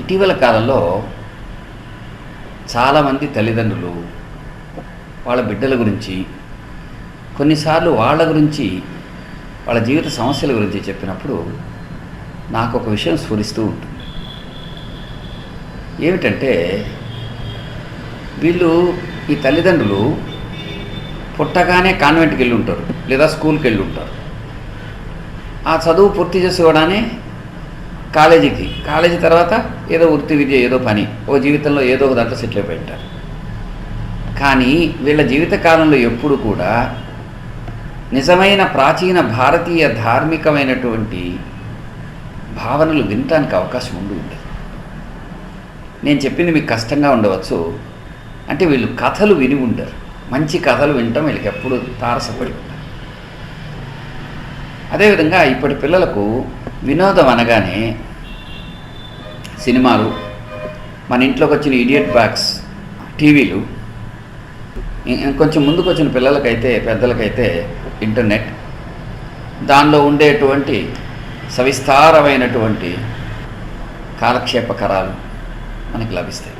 ఇటీవల కాలంలో చాలామంది తల్లిదండ్రులు వాళ్ళ బిడ్డల గురించి కొన్నిసార్లు వాళ్ళ గురించి వాళ్ళ జీవిత సమస్యల గురించి చెప్పినప్పుడు నాకు ఒక విషయం స్ఫురిస్తూ ఉంటుంది. ఏమిటంటే వీళ్ళు ఈ తల్లిదండ్రులు పుట్టగానే కాన్వెంట్కి వెళ్ళి ఉంటారు లేదా స్కూల్కి వెళ్ళి ఉంటారు. ఆ చదువు పూర్తి చేసుకోవడానే కాలేజీకి. కాలేజీ తర్వాత ఏదో వృత్తి విద్య ఏదో పని. ఓ జీవితంలో ఏదో ఒక దాంట్లో సెటిల్ అయిపోయి ఉంటారు కానీ వీళ్ళ జీవిత కాలంలో ఎప్పుడు కూడా నిజమైన ప్రాచీన భారతీయ ధార్మికమైనటువంటి భావనలు వినటానికి అవకాశం ఉండి ఉండదు. నేను చెప్పింది మీకు కష్టంగా ఉండవచ్చు. అంటే వీళ్ళు కథలు విని ఉండరు. మంచి కథలు వినటం వీళ్ళకి ఎప్పుడు తారసపడి అదేవిధంగా ఇప్పటి పిల్లలకు వినోదం అనగానే సినిమాలు మన ఇంట్లోకి వచ్చిన ఇడియట్ బాక్స్ టీవీలు కొంచెం ముందుకు వచ్చిన పిల్లలకైతే పెద్దలకైతే ఇంటర్నెట్ దానిలో ఉండేటువంటి సవిస్తారమైనటువంటి కాలక్షేపకరాలు మనకి లభిస్తాయి.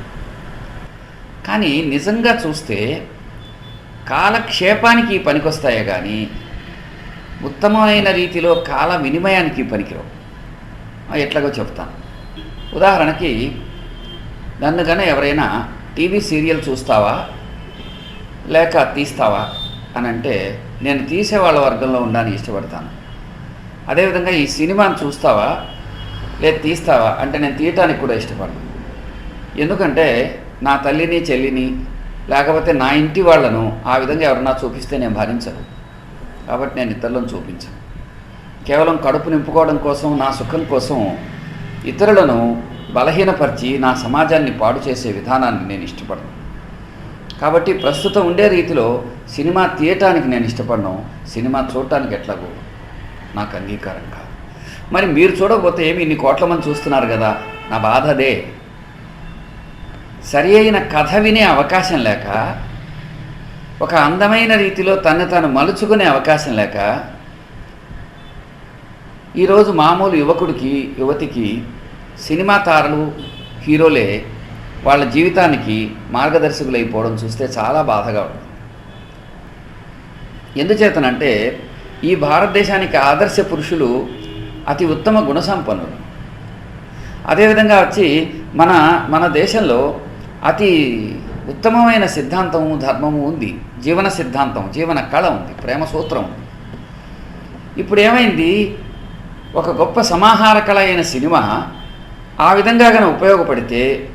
కానీ నిజంగా చూస్తే కాలక్షేపానికి పనికొస్తాయే కానీ ఉత్తమమైన రీతిలో కాల వినిమయానికి పనికిరావు. ఎట్లాగో చెప్తాను. ఉదాహరణకి నన్ను కానీ ఎవరైనా టీవీ సీరియల్ చూస్తావా? లేక తీస్తావా? అని అంటే నేను తీసే వాళ్ళ వర్గంలో ఉండడానికి ఇష్టపడతాను. అదేవిధంగా ఈ సినిమాని చూస్తావా? లేదు తీస్తావా? అంటే నేను తీయటానికి కూడా ఇష్టపడను. ఎందుకంటే నా తల్లిని చెల్లిని లేకపోతే నా ఇంటి వాళ్ళను ఆ విధంగా ఎవరన్నా చూపిస్తే నేను భరించను. కాబట్టి నేను ఇతరులను చూపించను. కేవలం కడుపు నింపుకోవడం కోసం నా సుఖం కోసం ఇతరులను బలహీనపరిచి నా సమాజాన్ని పాడు చేసే విధానాన్ని నేను ఇష్టపడను. కాబట్టి ప్రస్తుతం ఉండే రీతిలో సినిమా తీయటానికి నేను ఇష్టపడను. సినిమా చూడటానికి ఎట్లాగో నాకు అంగీకారం కాదు. మరి మీరు చూడకపోతే ఏమి ఇన్ని కోట్ల మంది చూస్తున్నారు కదా? నా బాధ అదే. సరి అయిన కథ వినే అవకాశం లేక ఒక అందమైన రీతిలో తను తాను మలుచుకునే అవకాశం లేక ఈరోజు మామూలు యువకుడికి యువతికి సినిమా తారలు హీరోలే వాళ్ళ జీవితానికి మార్గదర్శకులైపోవడం చూస్తే చాలా బాధగా ఉంటుంది ఎందుచేతనంటే ఈ భారతదేశానికి ఆదర్శ పురుషులు అతి ఉత్తమ గుణ సంపన్నులు. అదేవిధంగా వచ్చి మన మన దేశంలో అతి ఉత్తమమైన సిద్ధాంతము ధర్మము ఉంది. జీవన సిద్ధాంతం జీవన కళ ఉంది. ప్రేమ సూత్రం ఉంది. ఇప్పుడు ఏమైంది? ఒక గొప్ప సమాహార కళ అయిన సినిమా ఆ విధంగా కనుక ఉపయోగపడితే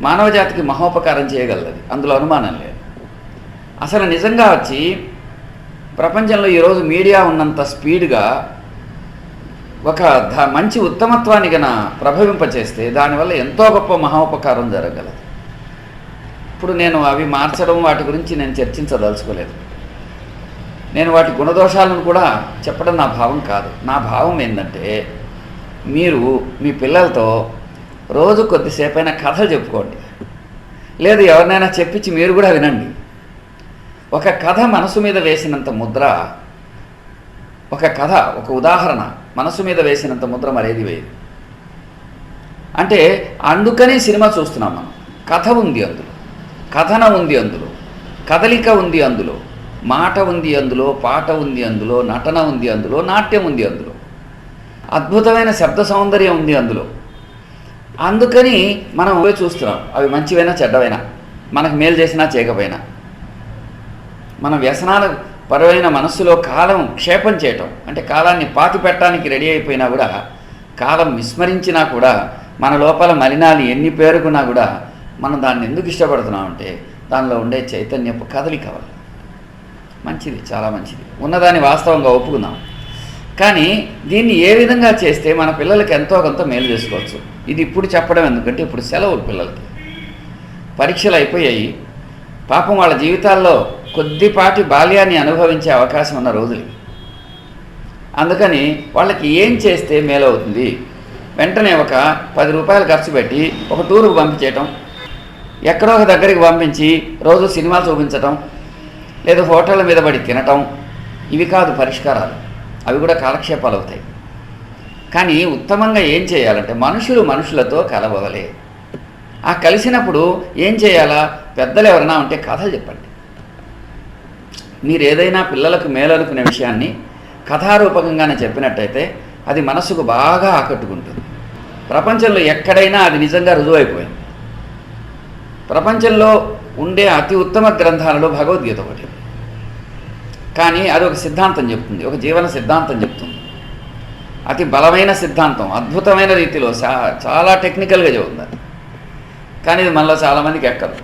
మానవజాతికి మహోపకారం చేయగలది అందులో అనుమానం లేదు. అసలు నిజంగా వచ్చి ప్రపంచంలో ఈరోజు మీడియా ఉన్నంత స్పీడ్గా ఒక ధ మంచి ఉత్తమత్వాన్ని గన ప్రభవింపచేస్తే దానివల్ల ఎంతో గొప్ప మహోపకారం జరగలదు. ఇప్పుడు నేను అవి మార్చడం వాటి గురించి నేను చర్చించదలుచుకోలేదు. నేను వాటి గుణదోషాలను కూడా చెప్పడం నా భావం కాదు. నా భావం ఏంటంటే మీరు మీ పిల్లలతో రోజు కొద్దిసేపైనా కథలు చెప్పుకోండి. లేదు ఎవరినైనా చెప్పించి మీరు కూడా వినండి. ఒక కథ మనసు మీద వేసినంత ముద్ర ఒక కథ ఒక ఉదాహరణ మనసు మీద వేసినంత ముద్ర మరేది వేయదు. అంటే అందుకనే సినిమా చూస్తున్నాం మనం. కథ ఉంది అందులో. కథన ఉంది అందులో కదలిక ఉంది అందులో మాట ఉంది అందులో పాట ఉంది అందులో నటన ఉంది అందులో నాట్యం ఉంది అందులో. అద్భుతమైన శబ్ద సౌందర్యం ఉంది అందులో. అందుకని మనం అవే చూస్తున్నాం. అవి మంచివైనా చెడ్డవైనా మనకు మేలు చేసినా చేయకపోయినా. మన వ్యసనాల పరమైన మనస్సులో కాలం క్షేపం చేయటం అంటే కాలాన్ని పాతి పెట్టడానికి రెడీ అయిపోయినా కూడా కాలం విస్మరించినా కూడా మన లోపల మలినాలు ఎన్ని పేరుకున్నా కూడా మనం దాన్ని ఎందుకు ఇష్టపడుతున్నాం అంటే దానిలో ఉండే చైతన్యపు కదలిక వల్ల. మంచిది చాలా మంచిది. ఉన్నదాన్ని వాస్తవంగా ఒప్పుకుందాం. కానీ దీన్ని ఏ విధంగా చేస్తే మన పిల్లలకి ఎంతో కొంత మేలు చేసుకోవచ్చు? ఇది ఇప్పుడు చెప్పడం ఎందుకంటే ఇప్పుడు సెలవులు పిల్లలకి. పరీక్షలు అయిపోయాయి. పాపం వాళ్ళ జీవితాల్లో కొద్దిపాటి బాల్యాన్ని అనుభవించే అవకాశం ఉన్న రోజులు. అందుకని వాళ్ళకి ఏం చేస్తే మేలవుతుంది? వెంటనే ఒక పది రూపాయలు ఖర్చు పెట్టి ఒక టూరుకు పంపించేయటం ఎక్కడో ఒక దగ్గరికి పంపించి రోజు సినిమా చూపించటం లేదా హోటళ్ళ మీద పడి తినటం ఇవి కాదు పరిష్కారాలు. అవి కూడా కాలక్షేపాలు అవుతాయి. కానీ ఉత్తమంగా ఏం చేయాలంటే మనుషులు మనుషులతో కలవలే. ఆ కలిసినప్పుడు ఏం చేయాలా? పెద్దలు ఎవరైనా ఉంటే కథలు చెప్పండి. మీరు ఏదైనా పిల్లలకు మేలనుకునే విషయాన్ని కథారూపకంగానే చెప్పినట్టయితే అది మనసుకు బాగా ఆకట్టుకుంటుంది. ప్రపంచంలో ఎక్కడైనా అది నిజంగా రుజువైపోయింది. ప్రపంచంలో ఉండే అతి ఉత్తమ గ్రంథాలలో భగవద్గీత ఒకటి. కానీ అది ఒక సిద్ధాంతం చెప్తుంది ఒక జీవన సిద్ధాంతం చెప్తుంది. అతి బలమైన సిద్ధాంతం అద్భుతమైన రీతిలో చా- చాలా టెక్నికల్గా చెబుతుంది అది. కానీ ఇది మనలో చాలామందికి ఎక్కదు.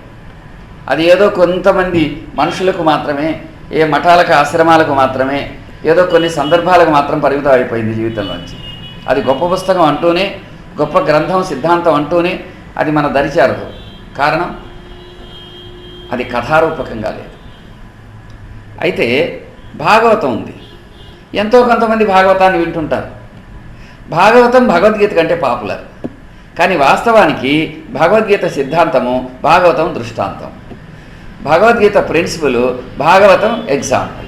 అది ఏదో కొంతమంది మనుషులకు మాత్రమే ఏ మఠాలకు ఆశ్రమాలకు మాత్రమే ఏదో కొన్ని సందర్భాలకు మాత్రం పరిమితం అయిపోయింది జీవితంలోంచి అది గొప్ప పుస్తకం అంటూనే గొప్ప గ్రంథం సిద్ధాంతం అంటూనే అది మన దరిచారదు కారణం? అది కథారూపకంగా లేదు. అయితే భాగవతం ఉంది. ఎంతో కొంతమంది భాగవతాన్ని వింటుంటారు. భాగవతం భగవద్గీత కంటే పాపులర్. కానీ వాస్తవానికి భగవద్గీత సిద్ధాంతము భాగవతం దృష్టాంతం. Bhagavad Gita principle Bhagavatam example.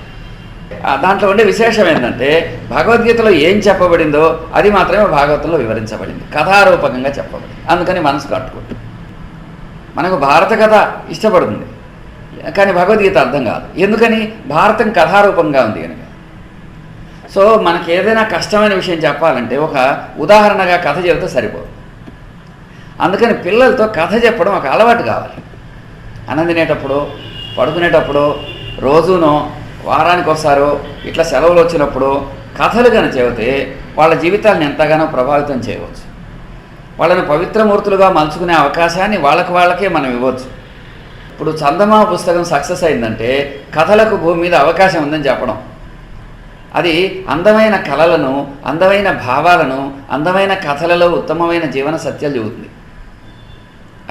దాంట్లో ఉండే విశేషం ఏంటంటే భగవద్గీతలో ఏం చెప్పబడిందో అది మాత్రమే భాగవతంలో వివరించబడింది. కథారూపకంగా చెప్పబడింది. అందుకని మనసు కట్టుకుంటుంది. మనకు భారత కథ ఇష్టపడుతుంది. కానీ భగవద్గీత అర్థం కాదు. ఎందుకని? భారతం కథారూపంగా ఉంది కనుక. సో మనకి ఏదైనా కష్టమైన విషయం చెప్పాలంటే ఒక ఉదాహరణగా కథ చెబితే సరిపోదు. అందుకని పిల్లలతో కథ చెప్పడం ఒక అలవాటు కావాలి. అన్నం తినేటప్పుడు పడుకునేటప్పుడు రోజునో వారానికి ఒకసారో ఇట్లా సెలవులు వచ్చినప్పుడు కథలు కనుక చెబితే వాళ్ళ జీవితాలను ఎంతగానో ప్రభావితం చేయవచ్చు. వాళ్ళని పవిత్రమూర్తులుగా మలుచుకునే అవకాశాన్ని వాళ్ళకి వాళ్ళకే మనం ఇవ్వచ్చు. ఇప్పుడు చందమామ పుస్తకం సక్సెస్ అయిందంటే కథలకు భూమి మీద అవకాశం ఉందని చెప్పడం. అది అందమైన కళలను అందమైన భావాలను అందమైన కథలలో ఉత్తమమైన జీవన సత్యాలు చెబుతుంది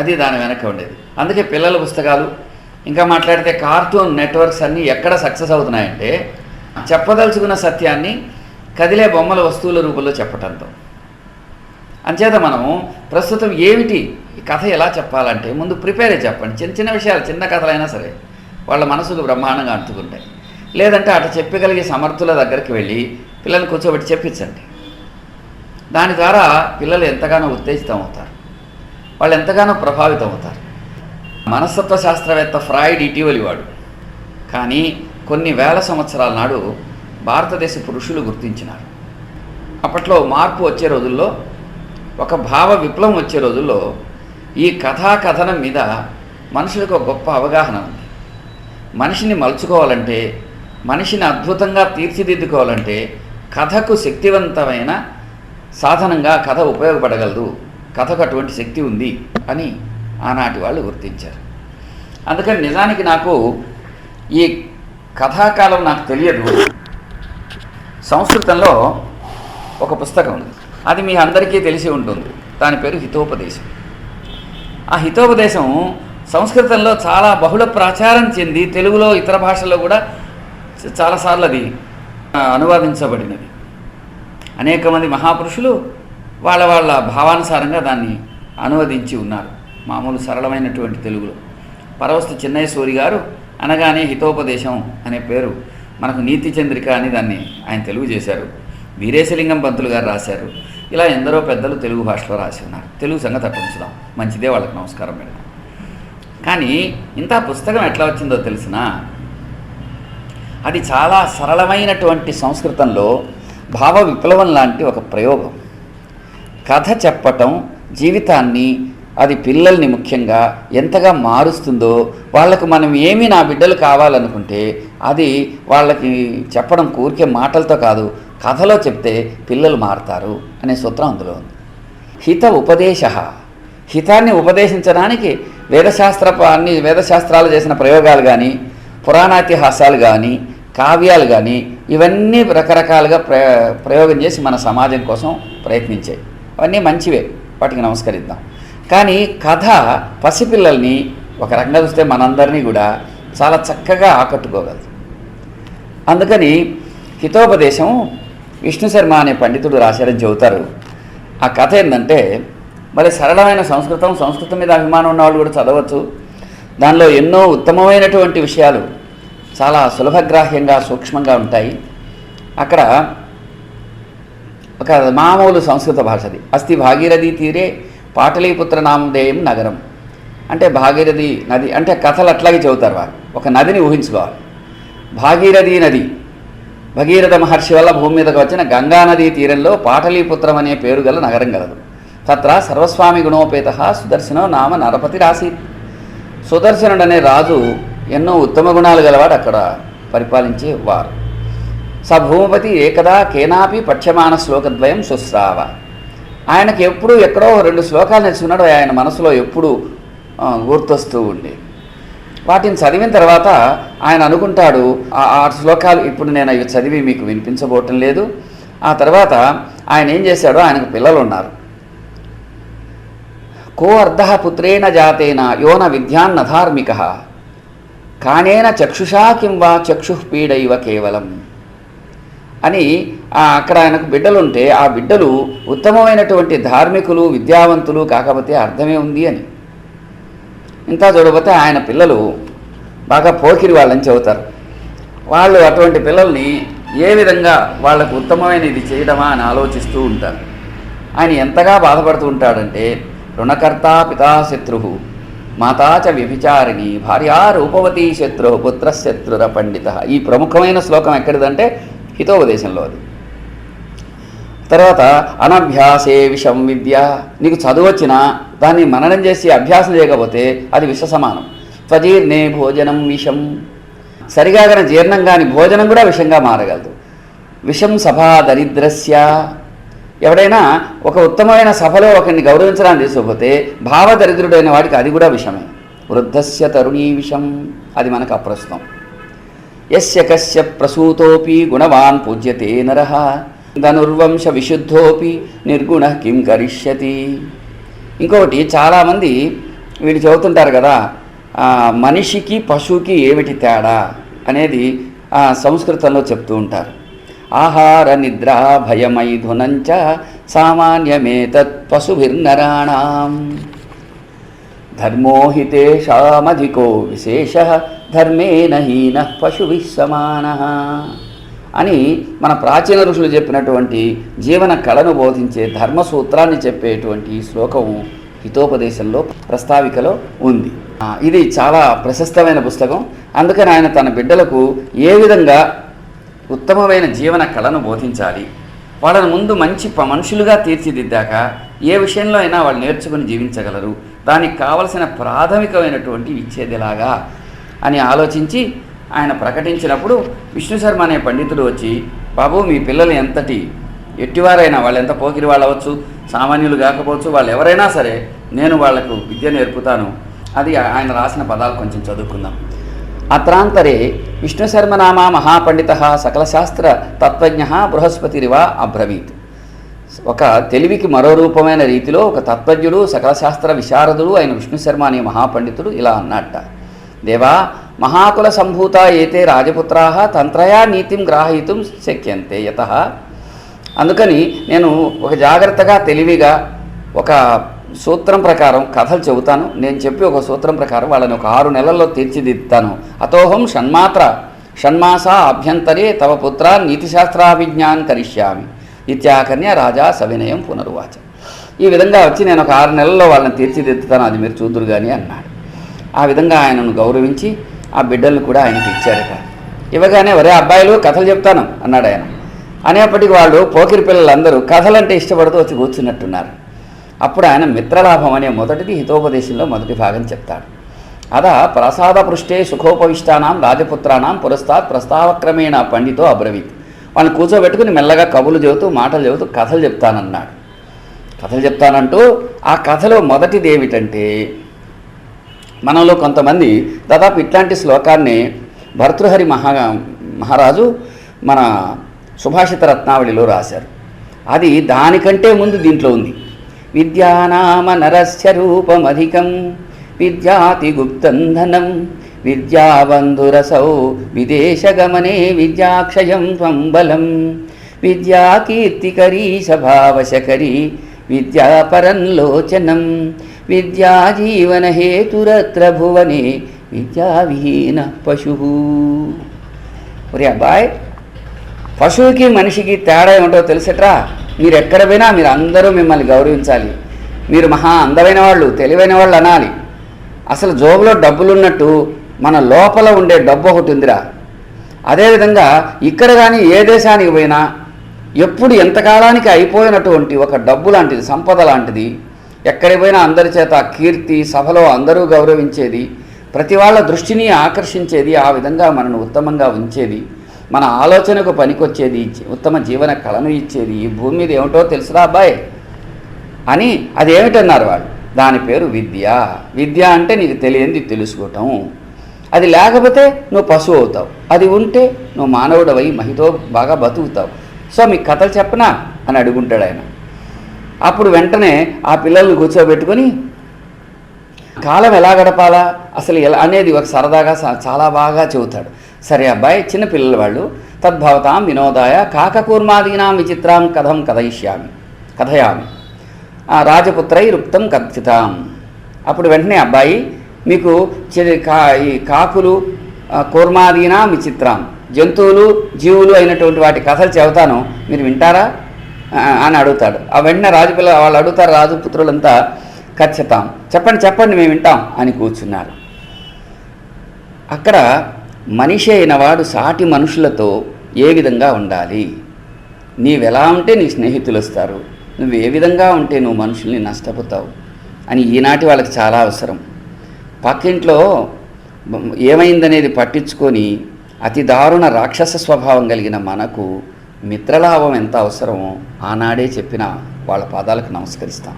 అది దాని వెనక ఉండేది. అందుకే పిల్లల పుస్తకాలు ఇంకా మాట్లాడితే కార్టూన్ నెట్వర్క్స్ అన్నీ ఎక్కడ సక్సెస్ అవుతున్నాయంటే చెప్పదలుచుకున్న సత్యాన్ని కదిలే బొమ్మల వస్తువుల రూపంలో చెప్పటంతో. అంచేత మనము ప్రస్తుతం ఏమిటి? ఈ కథ ఎలా చెప్పాలంటే ముందు ప్రిపేర్ చెప్పండి. చిన్న చిన్న విషయాలు చిన్న కథలైనా సరే వాళ్ళ మనసుకు బ్రహ్మాండంగా అంటుకుంటాయి. లేదంటే అటు చెప్పగలిగే సమర్థుల దగ్గరికి వెళ్ళి పిల్లల్ని కూర్చోబెట్టి చెప్పించండి. దాని ద్వారా పిల్లలు ఎంతగానో ఉత్తేజితం అవుతారు వాళ్ళు ఎంతగానో ప్రభావితం అవుతారు మనస్తత్వ శాస్త్రవేత్త ఫ్రాయిడ్ ఇటీవలి వాడు కానీ కొన్ని వేల సంవత్సరాల నాడు భారతదేశ పురుషులు గుర్తించినారు. అప్పట్లో మార్పు వచ్చే రోజుల్లో ఒక భావ విప్లవం వచ్చే రోజుల్లో ఈ కథా కథనం మీద మనుషులకు గొప్ప అవగాహన ఉంది. మనిషిని మలుచుకోవాలంటే మనిషిని అద్భుతంగా తీర్చిదిద్దుకోవాలంటే కథకు శక్తివంతమైన సాధనంగా కథ ఉపయోగపడగలదు. కథకు అటువంటి శక్తి ఉంది అని ఆనాటి వాళ్ళు గుర్తించారు. అందుకని నిజానికి నాకు ఈ కథాకాలం నాకు తెలియదు. సంస్కృతంలో ఒక పుస్తకం ఉంది. అది మీ అందరికీ తెలిసి ఉంటుంది. దాని పేరు హితోపదేశం. ఆ హితోపదేశం సంస్కృతంలో చాలా బహుళ ప్రచారం చెంది తెలుగులో ఇతర భాషల్లో కూడా చాలాసార్లు అది అనువాదించబడినది. అనేక మంది మహాపురుషులు వాళ్ళ వాళ్ళ భావానుసారంగా దాన్ని అనువదించి ఉన్నారు. మామూలు సరళమైనటువంటి తెలుగులో. పరవస్తు చిన్నయ్యసూరి గారు అనగానే హితోపదేశం అనే పేరు మనకు నీతి చంద్రిక అని దాన్ని ఆయన తెలుగు చేశారు. వీరేశలింగం పంతులు గారు రాశారు. ఇలా ఎందరో పెద్దలు తెలుగు భాషలో రాసి ఉన్నారు. తెలుగు సంగతి అట్లా మంచిదే వాళ్ళకి నమస్కారం పెడదాం కానీ ఇంత పుస్తకం ఎట్లా వచ్చిందో తెలిసిన? అది చాలా సరళమైనటువంటి సంస్కృతంలో భావ విప్లవం లాంటి ఒక ప్రయోగం. కథ చెప్పటం జీవితాన్ని అది పిల్లల్ని ముఖ్యంగా ఎంతగా మారుస్తుందో వాళ్ళకు మనం ఏమి నా బిడ్డలు కావాలనుకుంటే అది వాళ్ళకి చెప్పడం కూరికే మాటలతో కాదు కథలో చెప్తే పిల్లలు మారుతారు అనే సూత్రం అందులో ఉంది. హిత ఉపదేశ. హితాన్ని ఉపదేశించడానికి వేదశాస్త్ర అన్ని వేదశాస్త్రాలు చేసిన ప్రయోగాలు కానీ పురాణాతిహాసాలు కానీ కావ్యాలు కానీ ఇవన్నీ రకరకాలుగా ప్ర ప్రయోగం చేసి మన సమాజం కోసం ప్రయత్నించాయి. అవన్నీ మంచివే వాటికి నమస్కరిద్దాం. కానీ కథ పసిపిల్లల్ని ఒక రకంగా చూస్తే మనందరినీ కూడా చాలా చక్కగా ఆకట్టుకోగలదు. అందుకని హితోపదేశం విష్ణు శర్మ అనే పండితుడు రాశారని చెబుతారు. ఆ కథ ఏంటంటే మరి సరళమైన సంస్కృతం సంస్కృతం మీద అభిమానం ఉన్నవాళ్ళు కూడా చదవచ్చు. దానిలో ఎన్నో ఉత్తమమైనటువంటి విషయాలు చాలా సులభగ్రాహ్యంగా సూక్ష్మంగా ఉంటాయి. అక్కడ ఒక మామూలు సంస్కృత భాషది అస్తి భాగీరథి తీరే పాటలీపుత్ర నామధేయం నగరం. అంటే భాగీరథి నది అంటే కథలు అట్లాగే చెబుతారు వారు ఒక నదిని ఊహించుకోవాలి. భాగీరథి నది భగీరథ మహర్షి వల్ల భూమి మీదకు వచ్చిన గంగా నదీ తీరంలో పాటలీపుత్రం అనే పేరు గల నగరం గలదు. తత్ర సర్వస్వామి గుణోపేత సుదర్శనో నామ నరపతి రాసి. సుదర్శనుడనే రాజు ఎన్నో ఉత్తమ గుణాలు గలవాడు అక్కడ పరిపాలించే వారు. స భూమపతి ఏకదా కేనాపి పక్షమాన శ్లోకద్వయం సుస్రావ ఆయనకి ఎప్పుడూ ఎక్కడో రెండు శ్లోకాలు నేర్చుకున్నాడు. ఆయన మనసులో ఎప్పుడూ గుర్తొస్తూ ఉండేది వాటిని చదివిన తర్వాత ఆయన అనుకుంటాడు ఆ శ్లోకాలు ఇప్పుడు నేను అవి చదివి మీకు వినిపించబోటం లేదు. ఆ తర్వాత ఆయన ఏం చేశాడో ఆయనకు పిల్లలు ఉన్నారు. కో అర్ధ పుత్రేణ జాతేన యోన విద్యాన్న ధార్మిక కానేన చక్షుషా కిం వా చక్షు పీడైవ కేవలం. అని అక్కడ ఆయనకు బిడ్డలుంటే ఆ బిడ్డలు ఉత్తమమైనటువంటి ధార్మికులు విద్యావంతులు కాకపోతే అర్థమే ఉంది అని. ఇంత చూడకపోతే ఆయన పిల్లలు బాగా పోకిరి వాళ్ళని చెబుతారు. వాళ్ళు అటువంటి పిల్లల్ని ఏ విధంగా వాళ్ళకు ఉత్తమమైన ఇది చేయడమా అని ఆలోచిస్తూ ఉంటారు. ఆయన ఎంతగా బాధపడుతూ ఉంటాడంటే రుణకర్త పితా శత్రు మాతాచ వ్యభిచారిణి భార్యా రూపవతీ శత్రు పుత్రశత్రుర పండిత. ఈ ప్రముఖమైన శ్లోకం ఎక్కడిదంటే హితోపదేశంలో అది. తర్వాత అనభ్యాసే విషం విద్య. నీకు చదువు వచ్చినా దాన్ని మననం చేసి అభ్యాసం చేయకపోతే అది విష సమానం త్వజీర్ణే భోజనం విషం. సరిగా కానీ జీర్ణం కాని భోజనం కూడా విషంగా మారగలదు. విషం సభా దరిద్రస్య. ఎవడైనా ఒక ఉత్తమమైన సభలో ఒకరిని గౌరవించడానికి తీసుకుపోతే భావదరిద్రుడైన వాడికి అది కూడా విషమే. వృద్ధస్య తరుణీ విషం. అది మనకు అప్రస్తుతం. యస్య కస్య ప్రసూతోపి గుణవాన్ పూజ్యతే నరహ ధనుర్వంశ విశుద్ధోపి నిర్గుణ కిం కరిష్యతి. ఇంకొకటి చాలామంది వీళ్ళు చెబుతుంటారు కదా మనిషికి పశువుకి ఏమిటి తేడా అనేది సంస్కృతంలో చెప్తూ ఉంటారు. ఆహార నిద్ర భయమైధునంచ సామాన్యమేతత్ పశుభిర్నరాణం. ధర్మో హితేషామధికో విశేష ధర్మేణ హీన పశుభి సమాన. అని మన ప్రాచీన ఋషులు చెప్పినటువంటి జీవన కళను బోధించే ధర్మ సూత్రాన్ని చెప్పేటువంటి ఈ శ్లోకం హితోపదేశంలో ప్రస్తావికలో ఉంది. ఇది చాలా ప్రశస్తమైన పుస్తకం. అందుకని ఆయన తన బిడ్డలకు ఏ విధంగా ఉత్తమమైన జీవన కళను బోధించాలి? వాళ్ళని ముందు మంచి మనుషులుగా తీర్చిదిద్దాక ఏ విషయంలో అయినా వాళ్ళు నేర్చుకుని జీవించగలరు. దానికి కావలసిన ప్రాథమికమైనటువంటి ఇచ్చేదిలాగా అని ఆలోచించి ఆయన ప్రకటించినప్పుడు విష్ణు శర్మ అనే పండితుడు వచ్చి బాబు మీ పిల్లలు ఎంతటి ఎట్టివారైనా వాళ్ళు ఎంత పోకిరి వాళ్ళు అవ్వచ్చు సామాన్యులు కాకపోవచ్చు వాళ్ళు ఎవరైనా సరే నేను వాళ్ళకు విద్య నేర్పుతాను. అది ఆయన రాసిన పదాలు కొంచెం చదువుకుందాం. అత్రాంతరే విష్ణుశర్మనామా మహాపండిత సకలశాస్త్ర తత్వజ్ఞ బృహస్పతిరివా అబ్రవీత్. ఒక తెలివికి మరో రూపమైన రీతిలో ఒక తత్వజ్ఞుడు సకలశాస్త్ర విశారదుడు అయిన విష్ణుశర్మ అనే మహాపండితుడు ఇలా అన్నట్ట. దేవా మహాకుల సంభూత ఏతే రాజపుత్రా తంత్రయా నీతిం గ్రాహయితుం శక్యంతే యత. అందుకని నేను ఒక జాగ్రత్తగా తెలివిగా ఒక సూత్రం ప్రకారం కథలు చెబుతాను. నేను చెప్పి ఒక సూత్రం ప్రకారం వాళ్ళని ఒక ఆరు నెలల్లో తీర్చిదిద్దుతాను. అతోహం షణ్మాత్ర షణ్మాస అభ్యంతరే తవ పుత్ర నీతిశాస్త్రాభిజ్ఞాన్ కరిష్యామి. ఇత్యాకన్య రాజా సవినయం పునర్వాచ. ఈ విధంగా వచ్చి నేను ఒక ఆరు నెలల్లో వాళ్ళని తీర్చిదిద్దుతాను. అది మీరు చూదురు కానీ అన్నాడు. ఆ విధంగా ఆయనను గౌరవించి ఆ బిడ్డలను కూడా ఆయనకి ఇచ్చారట. ఇవ్వగానే ఒరే అబ్బాయిలు కథలు చెప్తాను అన్నాడు ఆయన. అనేప్పటికీ వాళ్ళు పోకిరి పిల్లలందరూ కథలంటే ఇష్టపడుతూ వచ్చి కూర్చున్నట్టున్నారు. అప్పుడు ఆయన మిత్రలాభం అనే మొదటిది హితోపదేశంలో మొదటి భాగం చెప్తాడు. అదా ప్రసాద పృష్ఠే సుఖోపవిష్టానాం రాజపుత్రానాం పురస్తాత్ ప్రస్తావక్రమేణ పండితో అబ్రవీత్. వాళ్ళని కూర్చోబెట్టుకుని మెల్లగా కబులు చెబుతూ మాటలు చెబుతూ కథలు చెప్తానన్నాడు. కథలు చెప్తానంటూ ఆ కథలో మొదటిది ఏమిటంటే మనలో కొంతమంది దాదాపు ఇట్లాంటి శ్లోకాన్ని భర్తృహరి మహా మహారాజు మన సుభాషిత రత్నావళిలో రాశారు. అది దానికంటే ముందు దీంట్లో ఉంది. విద్యానామ నరస్య రూపమధికం విద్యాతి గుప్తంధనం విద్యాబంధురసౌ విదేశగమనే విద్యాక్షయం త్వం బలం విద్యాకీర్తికరీ సభావశకరీ విద్యాపరంలోచనం విద్యాజీవన హేతురత్ర భువనే విద్యావిహీన పశు ఒరే అబ్బాయ్ పశువుకి మనిషికి తేడా ఏమిటో తెలుసట్రా? మీరు ఎక్కడ పోయినా మీరు అందరూ మిమ్మల్ని గౌరవించాలి. మీరు మహా అందమైన వాళ్ళు తెలివైన వాళ్ళు అనాలి. అసలు జోబులో డబ్బులున్నట్టు మన లోపల ఉండే డబ్బు ఒకటి ఉందిరా. అదేవిధంగా ఇక్కడ కానీ ఏ దేశానికి పోయినా ఎప్పుడు ఎంతకాలానికి అయిపోయినటువంటి ఒక డబ్బు లాంటిది సంపద లాంటిది ఎక్కడి పోయినా అందరి చేత కీర్తి సభలో అందరూ గౌరవించేది ప్రతి వాళ్ళ దృష్టిని ఆకర్షించేది ఆ విధంగా మనను ఉత్తమంగా ఉంచేది మన ఆలోచనకు పనికొచ్చేది ఉత్తమ జీవన కళను ఇచ్చేది ఈ భూమి మీద ఏమిటో తెలుసురా అబ్బాయి? అని అది ఏమిటన్నారు వాళ్ళు? దాని పేరు విద్య. విద్య అంటే నీకు తెలియంది తెలుసుకోవటం అది లేకపోతే నువ్వు పశువు అవుతావు. అది ఉంటే నువ్వు మానవుడవై మహితో బాగా బతుకుతావు. సో మీకు కథలు చెప్పనా? అని అడుగుంటాడు ఆయన. అప్పుడు వెంటనే ఆ పిల్లల్ని కూర్చోబెట్టుకొని కాలం ఎలా గడపాలా? అసలు ఎలా? అనేది ఒక సరదాగా చాలా బాగా చెబుతాడు. సరే అబ్బాయి చిన్న పిల్లల వాళ్ళు. తద్భవతాం వినోదాయ కాకకూర్మాదీనాం విచిత్రాం కథం కథయిష్యామి కథయామి. రాజపుత్రై రుక్తం కథితాం అప్పుడు వెంటనే అబ్బాయి మీకు చి- కా ఈ కాకులు కూర్మాదీనాం విచిత్రాం. జంతువులు జీవులు అయినటువంటి వాటి కథలు చెబుతాను. మీరు వింటారా? అని అడుగుతాడు. ఆ వెంటనే రాజుపిల్ల వాళ్ళు అడుగుతారు రాజుపుత్రులంతా ఖచ్చితం చెప్పండి చెప్పండి మేము వింటాం అని కూర్చున్నారు. అక్కడ మనిషి అయిన వాడు సాటి మనుషులతో ఏ విధంగా ఉండాలి? నీవెలా ఉంటే నీ స్నేహితులు వస్తారు. నువ్వు ఏ విధంగా ఉంటే నువ్వు మనుషుల్ని నష్టపోతావు? అని ఈనాటి వాళ్ళకి చాలా అవసరం. పక్కింట్లో ఏమైందనేది పట్టించుకొని అతి దారుణ రాక్షస స్వభావం కలిగిన మనకు మిత్రలాభం ఎంత అవసరమో ఆనాడే చెప్పిన వాళ్ళ పాదాలకు నమస్కరిస్తాం.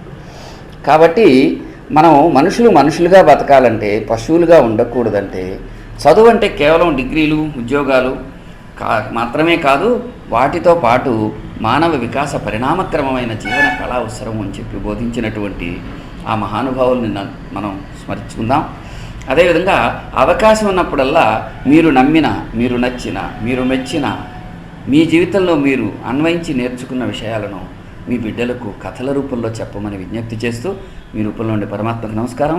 కాబట్టి మనం మనుషులు మనుషులుగా బతకాలంటే పశువులుగా ఉండకూడదంటే చదువు అంటే కేవలం డిగ్రీలు ఉద్యోగాలు కా మాత్రమే కాదు వాటితో పాటు మానవ వికాస పరిణామక్రమమైన జీవన కళ అవసరం అని చెప్పి బోధించినటువంటి ఆ మహానుభావుల్ని మనం స్మరించుకుందాం. అదేవిధంగా అవకాశం ఉన్నప్పుడల్లా మీరు నమ్మిన మీరు నచ్చిన మీరు మెచ్చిన మీ జీవితంలో మీరు అన్వయించి నేర్చుకున్న విషయాలను మీ బిడ్డలకు కథల రూపంలో చెప్పమని విజ్ఞప్తి చేస్తూ మీ రూపంలో ఉండే పరమాత్మకు నమస్కారం.